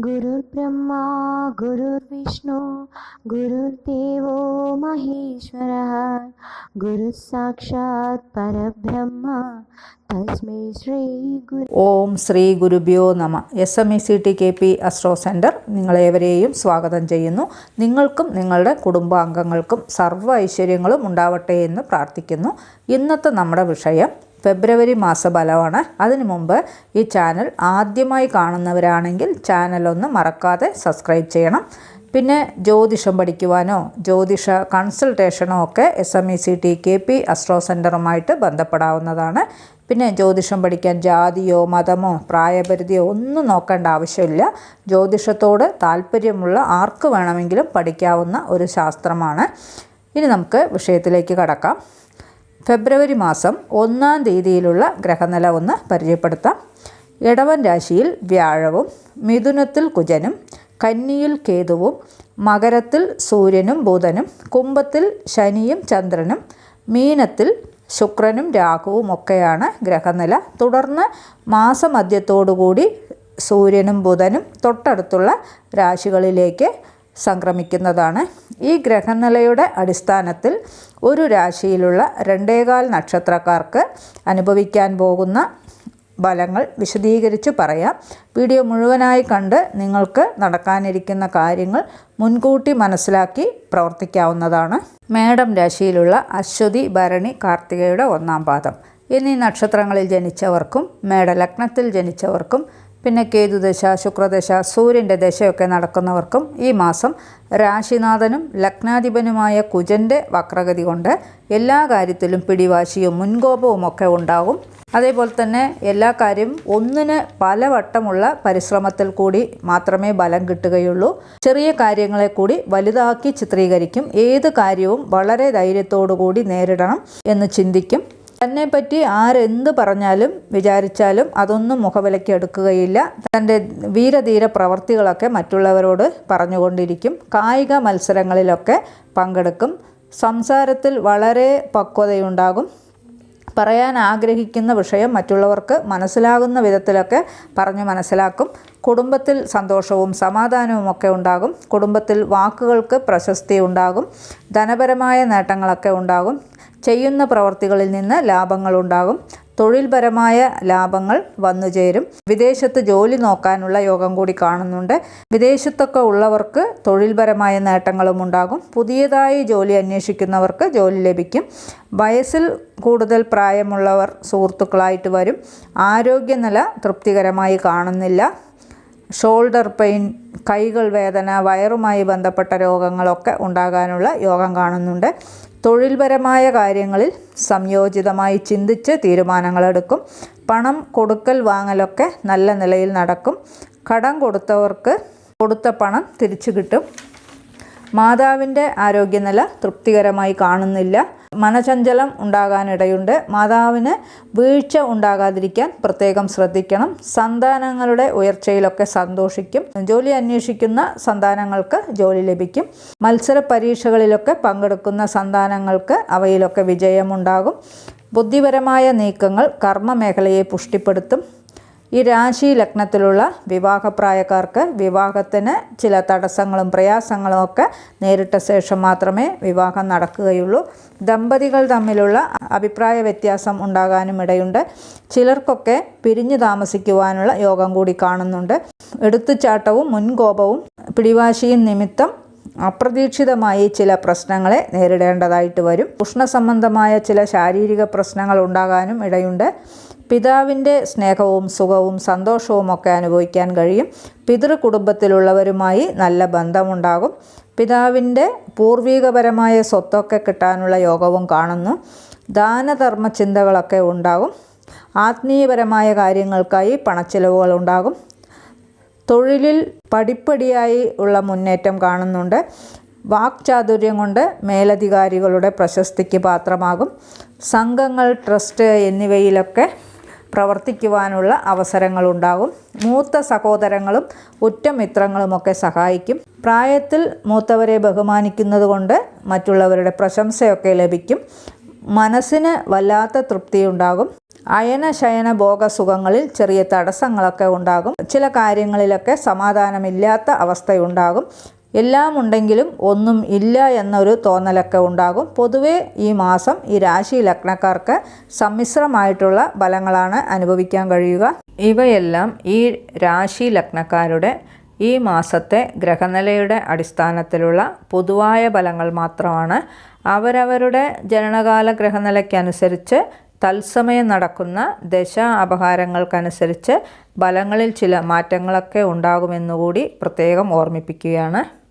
गुरुर्ब्रह्मा गुरुर्विष्णु गुरुर्देवो महेश्वरः गुरुः साक्षात् परब्रह्म തസ്മൈ ശ്രീ ഗുരു ഓം ശ്രീ ഗുരുഭ്യോ നമ S M E C T K P astro centre നിങ്ങളേവരെയും സ്വാഗതം ചെയ്യുന്നു നിങ്ങൾക്കും നിങ്ങളുടെ കുടുംബാംഗങ്ങൾക്കും സർവ്വ ഐശ്വര്യങ്ങളും ഉണ്ടാവട്ടെ എന്ന് പ്രാർത്ഥിക്കുന്നു ഇന്നത്തെ നമ്മുടെ വിഷയം ഫെബ്രുവരി മാസഫലമാണ്. അതിനു മുമ്പ് ഈ ചാനൽ ആദ്യമായി കാണുന്നവരാണെങ്കിൽ ചാനലൊന്ന് മറക്കാതെ സബ്സ്ക്രൈബ് ചെയ്യണം. പിന്നെ ജ്യോതിഷം പഠിക്കുവാനോ ജ്യോതിഷ കൺസൾട്ടേഷനോ ഒക്കെ S M E C T K P astro സെന്ററുമായിട്ട് ബന്ധപ്പെടാവുന്നതാണ്. പിന്നെ ജ്യോതിഷം പഠിക്കാൻ ജാതിയോ മതമോ പ്രായപരിധിയോ ഒന്നും നോക്കേണ്ട ആവശ്യമില്ല. ജ്യോതിഷത്തോട് താല്പര്യമുള്ള ആർക്ക് വേണമെങ്കിലും പഠിക്കാവുന്ന ഒരു ശാസ്ത്രമാണ്. ഇനി നമുക്ക് വിഷയത്തിലേക്ക് കടക്കാം. ഫെബ്രുവരി മാസം ഒന്നാം തീയതിയിലുള്ള ഗ്രഹനില ഒന്ന് പരിചയപ്പെടുത്താം. ഇടവൻ രാശിയിൽ വ്യാഴവും മിഥുനത്തിൽ കുജനും കന്നിയിൽ കേതുവും മകരത്തിൽ സൂര്യനും ബുധനും കുംഭത്തിൽ ശനിയും ചന്ദ്രനും മീനത്തിൽ ശുക്രനും രാഹുവും ഒക്കെയാണ് ഗ്രഹനില. തുടർന്ന് മാസമധ്യത്തോടുകൂടി സൂര്യനും ബുധനും തൊട്ടടുത്തുള്ള രാശികളിലേക്ക് സംക്രമിക്കുന്നതാണ്. ഈ ഗ്രഹനിലയുടെ അടിസ്ഥാനത്തിൽ ഒരു രാശിയിലുള്ള രണ്ടേകാൽ നക്ഷത്രക്കാർക്ക് അനുഭവിക്കാൻ പോകുന്ന ഫലങ്ങൾ വിശദീകരിച്ച് പറയാം. വീഡിയോ മുഴുവനായി കണ്ട് നിങ്ങൾക്ക് നടക്കാനിരിക്കുന്ന കാര്യങ്ങൾ മുൻകൂട്ടി മനസ്സിലാക്കി പ്രവർത്തിക്കാവുന്നതാണ്. മേടം രാശിയിലുള്ള അശ്വതി ഭരണി കാർത്തികയുടെ ഒന്നാം പാദം. എന്നീ നക്ഷത്രങ്ങളിൽ ജനിച്ചവർക്കും മേടലഗ്നത്തിൽ ജനിച്ചവർക്കും പിന്നെ കേതുദശ ശുക്രദശ സൂര്യന്റെ ദശയൊക്കെ നടക്കുന്നവർക്കും ഈ മാസം രാശിനാഥനും ലഗ്നാധിപനുമായ കുജന്റെ വക്രഗതി കൊണ്ട് എല്ലാ കാര്യത്തിലും പിടിവാശിയും മുൻകോപവും ഒക്കെ ഉണ്ടാകും. അതേപോലെ തന്നെ എല്ലാ കാര്യവും ഒന്നിന് പലവട്ടമുള്ള പരിശ്രമത്തിൽ കൂടി മാത്രമേ ബലം കിട്ടുകയുള്ളൂ. ചെറിയ കാര്യങ്ങളെ കൂടി വലുതാക്കി ചിത്രീകരിക്കും. ഏത് കാര്യവും വളരെ ധൈര്യത്തോടു കൂടി നേരിടണം എന്ന് ചിന്തിക്കും. തന്നെ പറ്റി ആരെന്ത് പറഞ്ഞാലും വിചാരിച്ചാലും അതൊന്നും മുഖവിലയ്ക്ക് എടുക്കുകയില്ല. തന്റെ വീരധീര പ്രവർത്തികളൊക്കെ മറ്റുള്ളവരോട് പറഞ്ഞുകൊണ്ടിരിക്കും. കായിക മത്സരങ്ങളിലൊക്കെ പങ്കെടുക്കും. സംസാരത്തിൽ വളരെ പക്വതയുണ്ടാകും. പറയാൻ ആഗ്രഹിക്കുന്ന വിഷയം മറ്റുള്ളവർക്ക് മനസ്സിലാകുന്ന വിധത്തിലൊക്കെ പറഞ്ഞു മനസ്സിലാക്കും. കുടുംബത്തിൽ സന്തോഷവും സമാധാനവും ഒക്കെ ഉണ്ടാകും. കുടുംബത്തിൽ വാക്കുകൾക്ക് പ്രശസ്തി ഉണ്ടാകും. ധനപരമായ നേട്ടങ്ങളൊക്കെ ഉണ്ടാകും. ചെയ്യുന്ന പ്രവർത്തികളിൽ നിന്ന് ലാഭങ്ങളുണ്ടാകും. തൊഴിൽപരമായ ലാഭങ്ങൾ വന്നുചേരും വിദേശത്ത് ജോലി നോക്കാനുള്ള യോഗം കൂടി കാണുന്നുണ്ട്. വിദേശത്തൊക്കെ ഉള്ളവർക്ക് തൊഴിൽപരമായ നേട്ടങ്ങളും ഉണ്ടാകും. പുതിയതായി ജോലി അന്വേഷിക്കുന്നവർക്ക് ജോലി ലഭിക്കും. വയസ്സിൽ കൂടുതൽ പ്രായമുള്ളവർ സുഹൃത്തുക്കളായിട്ട് വരും. ആരോഗ്യനില തൃപ്തികരമായി കാണുന്നില്ല. ഷോൾഡർ പെയിൻ കൈകൾ വേദന വയറുമായി ബന്ധപ്പെട്ട രോഗങ്ങളൊക്കെ ഉണ്ടാകാനുള്ള യോഗം കാണുന്നുണ്ട്. തൊഴിൽപരമായ കാര്യങ്ങളിൽ സംയോജിതമായി ചിന്തിച്ച് തീരുമാനങ്ങളെടുക്കും. പണം കൊടുക്കൽ വാങ്ങലൊക്കെ നല്ല നിലയിൽ നടക്കും. കടം കൊടുത്തവർക്ക് കൊടുത്ത പണം തിരിച്ചു കിട്ടും. മാതാവിന്റെ ആരോഗ്യനില തൃപ്തികരമായി കാണുന്നില്ല. മനചഞ്ചലം ഉണ്ടാകാനിടയുണ്ട്. മാതാവിന് വീഴ്ച ഉണ്ടാകാതിരിക്കാൻ പ്രത്യേകം ശ്രദ്ധിക്കണം. സന്താനങ്ങളുടെ ഉയർച്ചയിലൊക്കെ സന്തോഷിക്കും. ജോലി അന്വേഷിക്കുന്ന സന്താനങ്ങൾക്ക് ജോലി ലഭിക്കും. മത്സര പരീക്ഷകളിലൊക്കെ പങ്കെടുക്കുന്ന സന്താനങ്ങൾക്ക് അവയിലൊക്കെ വിജയമുണ്ടാകും. ബുദ്ധിപരമായ നീക്കങ്ങൾ കർമ്മ മേഖലയെ പുഷ്ടിപ്പെടുത്തും. ഈ രാശി ലഗ്നത്തിലുള്ള വിവാഹപ്രായക്കാർക്ക് വിവാഹത്തിന് ചില തടസ്സങ്ങളും പ്രയാസങ്ങളും ഒക്കെ നേരിട്ട ശേഷം മാത്രമേ വിവാഹം നടക്കുകയുള്ളൂ. ദമ്പതികൾ തമ്മിലുള്ള അഭിപ്രായ വ്യത്യാസം ഉണ്ടാകാനും ഇടയുണ്ട്. ചിലർക്കൊക്കെ പിരിഞ്ഞു താമസിക്കുവാനുള്ള യോഗം കൂടി കാണുന്നുണ്ട്. എടുത്തുചാട്ടവും മുൻകോപവും പിടിവാശിയും നിമിത്തം അപ്രതീക്ഷിതമായി ചില പ്രശ്നങ്ങളെ നേരിടേണ്ടതായിട്ട് വരും. ഉഷ്ണസംബന്ധമായ ചില ശാരീരിക പ്രശ്നങ്ങൾ ഉണ്ടാകാനും ഇടയുണ്ട്. പിതാവിന്റെ സ്നേഹവും സുഖവും സന്തോഷവും ഒക്കെ അനുഭവിക്കാൻ കഴിയും. പിതൃ കുടുംബത്തിലുള്ളവരുമായി നല്ല ബന്ധമുണ്ടാകും. പിതാവിന്റെ പൂർവികപരമായ സ്വത്തൊക്കെ കിട്ടാനുള്ള യോഗവും കാണുന്നു. ദാനധർമ്മ ചിന്തകളൊക്കെ ഉണ്ടാകും. ആത്മീയപരമായ കാര്യങ്ങൾക്കായി പണച്ചിലവുകൾ ഉണ്ടാകും. തൊഴിലിൽ പടിപ്പടിയായി ഉള്ള മുന്നേറ്റം കാണുന്നുണ്ട്. വാക്ചാതുര്യം കൊണ്ട് മേലധികാരികളുടെ പ്രശസ്തിക്ക് പാത്രമാകും. സംഘങ്ങൾ ട്രസ്റ്റ് എന്നിവയിലൊക്കെ പ്രവർത്തിക്കുവാനുള്ള അവസരങ്ങളുണ്ടാകും. മൂത്ത സഹോദരങ്ങളും ഉറ്റ മിത്രങ്ങളുമൊക്കെ സഹായിക്കും. പ്രായത്തിൽ മൂത്തവരെ ബഹുമാനിക്കുന്നത് കൊണ്ട് മറ്റുള്ളവരുടെ പ്രശംസയൊക്കെ ലഭിക്കും. മനസ്സിന് വല്ലാത്ത തൃപ്തിയുണ്ടാകും. അയന ശയന ഭോഗസുഖങ്ങളിൽ ചെറിയ തടസ്സങ്ങളൊക്കെ ഉണ്ടാകും. ചില കാര്യങ്ങളിലൊക്കെ സമാധാനമില്ലാത്ത അവസ്ഥയുണ്ടാകും. എല്ലാം ഉണ്ടെങ്കിലും ഒന്നും ഇല്ല എന്നൊരു തോന്നലൊക്കെ ഉണ്ടാകും. പൊതുവേ ഈ മാസം ഈ രാശി ലഗ്നക്കാർക്ക് സമ്മിശ്രമായിട്ടുള്ള ഫലങ്ങളാണ് അനുഭവിക്കാൻ കഴിയുക. ഇവയെല്ലാം ഈ രാശി ലഗ്നക്കാരുടെ ഈ മാസത്തെ ഗ്രഹനിലയുടെ അടിസ്ഥാനത്തിലുള്ള പൊതുവായ ഫലങ്ങൾ മാത്രമാണ്. അവരവരുടെ ജനനകാല ഗ്രഹനിലയ്ക്കനുസരിച്ച് തത്സമയം നടക്കുന്ന ദശ അപഹാരങ്ങൾക്കനുസരിച്ച് ഫലങ്ങളിൽ ചില മാറ്റങ്ങളൊക്കെ ഉണ്ടാകുമെന്നുകൂടി പ്രത്യേകം ഓർമ്മിപ്പിക്കുകയാണ്.